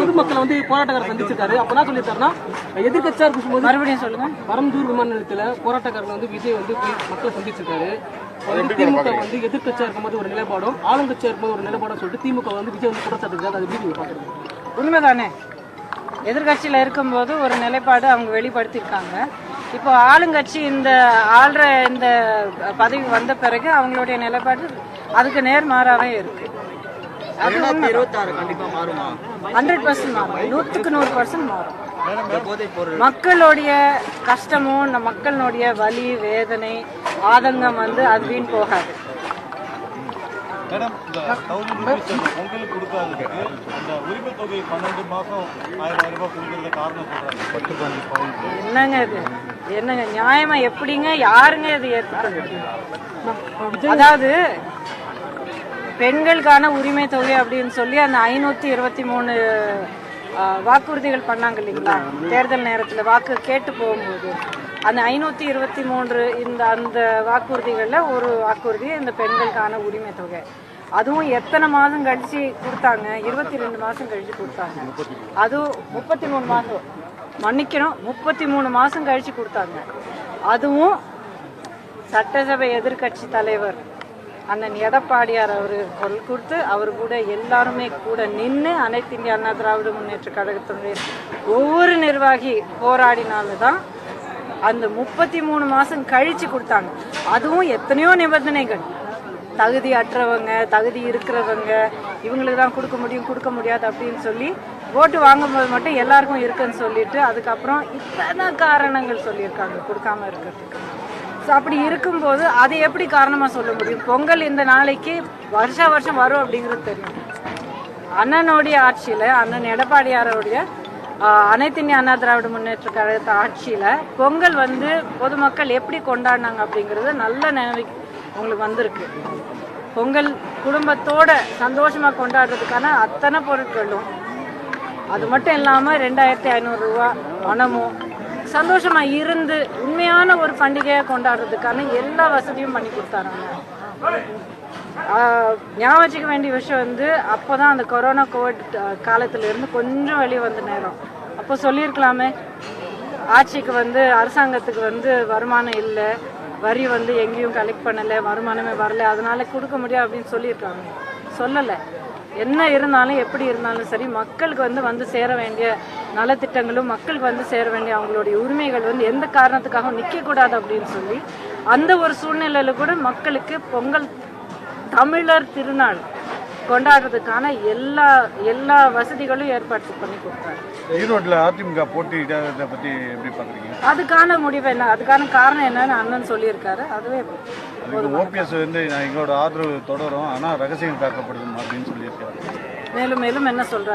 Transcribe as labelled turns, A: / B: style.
A: பொதுமக்களை வந்து போராட்டக்காரர் சந்திச்சிருக்காரு. அப்ப என்ன சொல்லியிருக்காருன்னா எதிர்க்கட்சியா இருக்கும்போது
B: மறுபடியும் சொல்லுங்க.
A: பரந்தூர் விமான நிலையத்துல போராட்டக்காரர் வந்து விஜய் வந்து போய் மக்களை சந்திச்சிருக்காரு. திமுக வந்து எதிர்க்கட்சியா இருக்கும்போது ஒரு நிலைப்பாடும் ஆளுங்கட்சியா இருக்கும்போது ஒரு நிலைப்பாடும் சொல்லிட்டு திமுக வந்து விஜய் வந்து குற்றச்சாட்டு அது எப்படி பாக்குறீங்க
B: உண்மைதானே? எதிர்கட்சியில் இருக்கும்போது ஒரு நிலைப்பாடு அவங்க வெளிப்படுத்தியிருக்காங்க. இப்போ ஆளுங்கட்சி இந்த ஆள்ற இந்த பதவி வந்த பிறகு அவங்களுடைய நிலைப்பாடு அதுக்கு நேர்மாறாவே அது
C: இருபத்தாறு கண்டிப்பா மாறுமா?
B: ஹண்ட்ரட் பர்சன்ட் மாறும். நூற்றுக்கு நூறு பர்சன்ட் மாறும். மக்களுடைய கஷ்டமும் நம்ம மக்களுடைய வலி வேதனை ஆதங்கம் வந்து அது வீண் போகாது.
D: மேடம் இந்த தௌசண்ட் ருபீஸ் அந்த பொங்கலுக்கு கொடுக்காததுக்கு அந்த உரிமை தொகை பன்னெண்டு மாசம் ஆயிரம் ஆயிரம் ரூபாய் கொடுக்கறத காரணம் சொல்றாங்க. பத்து பதினஞ்சு
B: என்னங்க இது? என்னங்க நியாயமா எப்படிங்க? யாருங்க இது முடியும் அதாவது பெண்களுக்கான உரிமை தொகை அப்படின்னு சொல்லி அந்த ஐநூத்தி இருபத்தி மூணு வாக்குறுதிகள் பண்ணாங்க இல்லைங்களா? தேர்தல் நேரத்தில் வாக்கு கேட்டு போகும்போது. அந்த ஐநூத்தி இருபத்தி மூன்று இந்த அந்த வாக்குறுதிகளில் ஒரு வாக்குறுதி இந்த பெண்களுக்கான உரிமை தொகை. அதுவும் எத்தனை மாதம் கழிச்சு கொடுத்தாங்க? இருபத்தி ரெண்டு மாதம் கழிச்சு கொடுத்தாங்க. அதுவும் முப்பத்தி மூணு மாதம். மன்னிக்கணும் முப்பத்தி மூணு மாதம் கழிச்சு கொடுத்தாங்க. அதுவும் சட்டசபை எதிர்க்கட்சி தலைவர் அண்ணன் எடப்பாடியார் அவர் குரல் கொடுத்து அவர் கூட எல்லாருமே கூட நின்று அனைத்து இந்திய அண்ணா திராவிட முன்னேற்ற கழகத்தினுடைய ஒவ்வொரு நிர்வாகி போராடினாலும் தான் அந்த முப்பத்தி மூணு மாதம் கழிச்சு கொடுத்தாங்க. அதுவும் எத்தனையோ நிபந்தனைகள். தகுதி அற்றவங்க தகுதி இருக்கிறவங்க இவங்களுக்கு தான் கொடுக்க முடியும் கொடுக்க முடியாது அப்படின்னு சொல்லி ஓட்டு வாங்கும்போது மட்டும் எல்லாருக்கும் இருக்குன்னு சொல்லிட்டு அதுக்கப்புறம் இத்தனை காரணங்கள் சொல்லியிருக்காங்க கொடுக்காம இருக்கிறதுக்கு. ஸோ அப்படி இருக்கும்போது அதை எப்படி காரணமாக சொல்ல முடியும்? பொங்கல் இந்த நாளைக்கு வருஷா வருஷம் வரும் அப்படிங்கிறது தெரியும். அண்ணனுடைய ஆட்சியில் அண்ணன் எடப்பாடியாரோடைய ஆஹ், அண்ணா திராவிட முன்னேற்ற கழகத்த ஆட்சியில் பொங்கல் வந்து பொதுமக்கள் எப்படி கொண்டாடினாங்க அப்படிங்கிறது நல்ல நினைவு உங்களுக்கு வந்திருக்கு. பொங்கல் குடும்பத்தோட சந்தோஷமாக கொண்டாடுறதுக்கான அத்தனை பொருட்களும். அது மட்டும் இல்லாமல் ரெண்டாயிரத்தி ஐநூறுரூவா பணமும் சந்தோஷமாக இருந்து உண்மையான ஒரு பண்டிகையை கொண்டாடுறதுக்கான எல்லா வசதியும் பண்ணி கொடுத்தாருங்க. ஆஹ் ஞாபகம் வேண்டிய விஷயம் வந்து அப்போ தான் அந்த கொரோனா கோவிட் காலத்துல இருந்து கொஞ்சம் வெளியே வந்த நேரம். அப்போ சொல்லியிருக்கலாமே ஆட்சிக்கு வந்து அரசாங்கத்துக்கு வந்து வருமானம் இல்லை. வரி வந்து எங்கேயும் கலெக்ட் பண்ணலை வருமானமே வரல. அதனால கொடுக்க முடியாது அப்படின்னு சொல்லியிருக்காங்க சொல்லலை. என்ன இருந்தாலும் எப்படி இருந்தாலும் சரி மக்களுக்கு வந்து வந்து சேர வேண்டிய நலத்திட்டங்களும் மக்களுக்கு வந்து சேர வேண்டிய அவங்களுடைய உரிமைகள் வந்து எந்த காரணத்துக்காகவும் நிற்கக்கூடாது அப்படின்னு சொல்லி அந்த ஒரு சூழ்நிலையில கூட மக்களுக்கு பொங்கல் தமிழர் திருநாள் கொண்டாடுறதுக்கான எல்லா எல்லா வசதிகளும் ஏற்பாடு பண்ணி கொடுத்தாரு.
D: ஈரோட்டில் அதிமுக போட்டியிட்டதை பத்தி எப்படி பாக்குறீங்க?
B: அதுக்கான முடிவு என்ன? அதுக்கான காரணம் என்னன்னு அண்ணன் சொல்லியிருக்காரு. அதுவே
D: ஓபிஎஸ் வந்து நான் எங்களோட ஆதரவு தொடரும். ஆனால் ரகசியம் காக்கப்படுது அப்படின்னு சொல்லியிருக்காரு.
B: மேலும் மேலும் என்ன
E: சத்ய